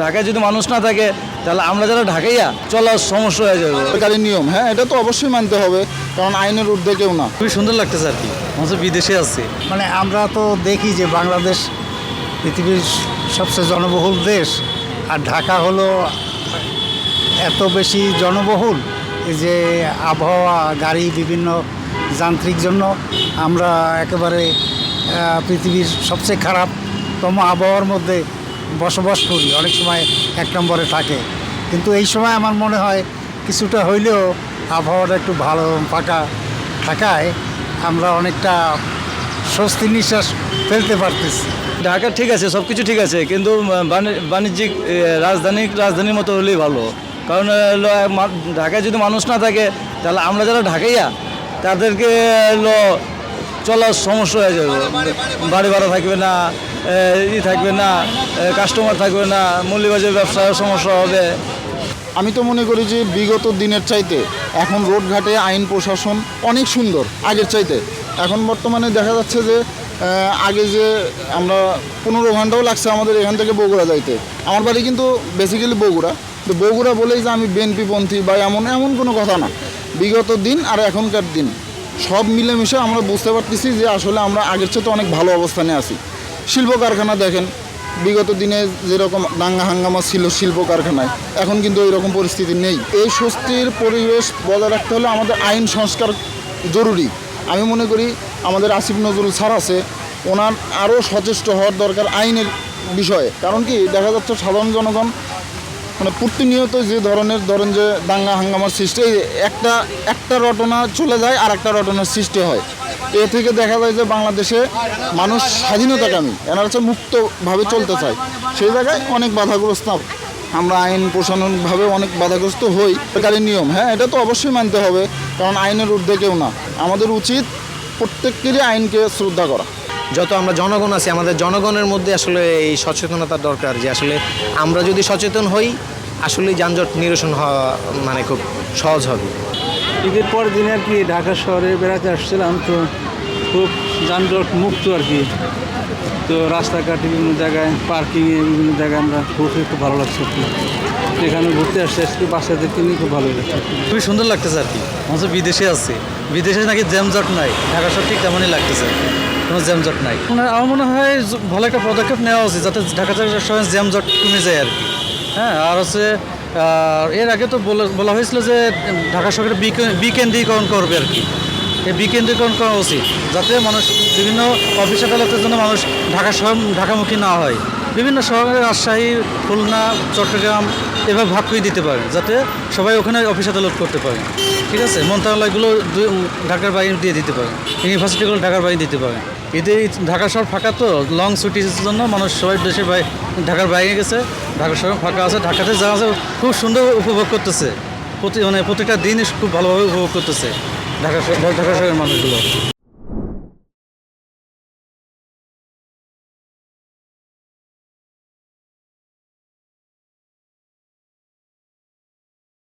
ঢাকায় যদি মানুষ না থাকে তাহলে আমরা যারা ঢাকাইয়া চলার সমস্যা হয়ে যাবে। সরকারি নিয়ম হ্যাঁ এটা তো অবশ্যই মানতে হবে কারণ আইনের ঊর্ধ্বে কেউ না। খুবই সুন্দর লাগতেছে আর কি। মানুষ বিদেশে আছে। মানে আমরা তো দেখি যে বাংলাদেশ পৃথিবীর সবচেয়ে জনবহুল দেশ আর ঢাকা হলো এত বেশি জনবহুল এই যে আবহাওয়া গাড়ি বিভিন্ন যান্ত্রিক জন্য আমরা একেবারে পৃথিবীর সবচেয়ে খারাপতম আবহাওয়ার মধ্যে বসবাস করি, অনেক সময় এক নম্বরে থাকে। কিন্তু এই সময় আমার মনে হয় কিছুটা হইলেও আবহাওয়াটা একটু ভালো ফাঁকা থাকায় আমরা অনেকটা স্বস্তি নিঃশ্বাস ফেলতে পারতেছি। ঢাকা ঠিক আছে সব কিছু ঠিক আছে, কিন্তু বাণিজ্যিক রাজধানী, রাজধানীর মতো হলেই ভালো। কারণ ঢাকায় যদি মানুষ না থাকে, তাহলে আমরা যারা ঢাকাইয়া, তাদেরকে চলার সমস্যা হয়ে যাবে। বাড়ি ভাড়া থাকবে না ই থাকবে না কাস্টমার থাকবে না মূল্যবাজার ব্যবসার সমস্যা হবে। আমি তো মনে করি যে বিগত দিনের চাইতে এখন রোডঘাটে আইন প্রশাসন অনেক সুন্দর, আগের চাইতে। এখন বর্তমানে দেখা যাচ্ছে যে আগে যে আমরা পনেরো ঘন্টাও লাগছে আমাদের এখান থেকে বগুড়া যাইতে। আমার বাড়ি কিন্তু বেসিক্যালি বগুড়া। তো বগুড়া বলেই যে আমি বিএনপি পন্থী বা এমন এমন কোনো কথা না। বিগত দিন আর এখনকার দিন। সব মিলেমিশে আমরা বুঝতে পারতেছি যে আসলে আমরা আগের চেয়ে তো অনেক ভালো অবস্থানে আছি। শিল্প কারখানা দেখেন, বিগত দিনে যেরকম দাঙ্গা হাঙ্গামা ছিল শিল্প কারখানায় এখন কিন্তু ওই রকম পরিস্থিতি নেই। এই স্বস্তির পরিবেশ বজায় রাখতে হলে আমাদের আইন সংস্কার জরুরি। আমি মনে করি আমাদের আসিফ নজরুল স্যার আছে, ওনার আরও সচেষ্ট হওয়ার দরকার আইনের বিষয়ে। কারণ কি, দেখা যাচ্ছে সাধারণ জনগণ মানে প্রতিনিয়ত যে ধরনের, ধরেন যে দাঙ্গা হাঙ্গামার সৃষ্টি একটা একটা রটনা চলে যায় আর একটা রটনার সৃষ্টি হয়। এ থেকে দেখা যায় যে বাংলাদেশে মানুষ স্বাধীনতাকামী এনারা হচ্ছে মুক্তভাবে চলতে চায়। সেই জায়গায় অনেক বাধাগ্রস্ত আমরা আইন প্রশাসনভাবে অনেক বাধাগ্রস্ত হই। সরকারি নিয়ম হ্যাঁ এটা তো অবশ্যই মানতে হবে, কারণ আইনের ঊর্ধ্বে কেউ না। আমাদের উচিত প্রত্যেকেরই আইনকে শ্রদ্ধা করা। যত আমরা জনগণ আছি, আমাদের জনগণের মধ্যে আসলে এই সচেতনতার দরকার যে আসলে আমরা যদি সচেতন হই আসলে যানজট নিরসন হওয়া মানে খুব সহজ হবে। ঈদের পর দিন আর কি ঢাকা শহরে বেড়াতে আসছিলাম, তো খুব যানজট মুক্ত আর কি। তো রাস্তাঘাটে বিভিন্ন জায়গায় পার্কিংয়ে বিভিন্ন জায়গায় আমরা ঘুরতে খুব ভালো লাগছে এখানে ঘুরতে আসছে, আজকে বাচ্চাদেরকে নিয়ে খুব ভালো লাগছে। খুবই সুন্দর লাগতেছে আর কি। মানুষ বিদেশে আছে। বিদেশে নাকি জ্যামজট নাই। ঢাকা শহর ঠিক তেমনই লাগতেছে। কোনো জ্যামজট নাই। মানে আমার মনে হয় ভালো একটা পদক্ষেপ নেওয়া উচিত, যাতে ঢাকা শহরে জ্যামজট কমে যায় আর কি। হ্যাঁ আর হচ্ছে এর আগে তো বলা- হয়েছিল যে ঢাকা শহরে বিকে- বিকেন্দ্রীকরণ করবে আর কি। এই বিকেন্দ্রীকরণ করা উচিত, যাতে মানুষ বিভিন্ন অফিস আদালতের জন্য মানুষ ঢাকা শহর ঢাকামুখী না হয়। বিভিন্ন শহরে রাজশাহী, খুলনা, চট্টগ্রাম এভাবে ভাগ করে দিতে পারে, যাতে সবাই ওখানে অফিস আদালত করতে পারে। ঠিক আছে? মন্ত্রণালয়গুলো ঢাকার বাইরে দিয়ে দিতে পারে। ইউনিভার্সিটিগুলো ঢাকার বাইরে দিতে পারে। এতে ঢাকা শহর ফাঁকা তো লং ছুটির জন্য মানুষ সবাই দেশের বাইরে ঢাকার বাইরে গেছে, ঢাকা শহর ফাঁকা আছে, ঢাকাতে যা আছে খুব সুন্দর উপভোগ করতেছে। প্রতি মানে প্রতিটা দিন খুব ভালোভাবে উপভোগ করতেছে ঢাকা ঢাকা শহরের মানুষগুলো।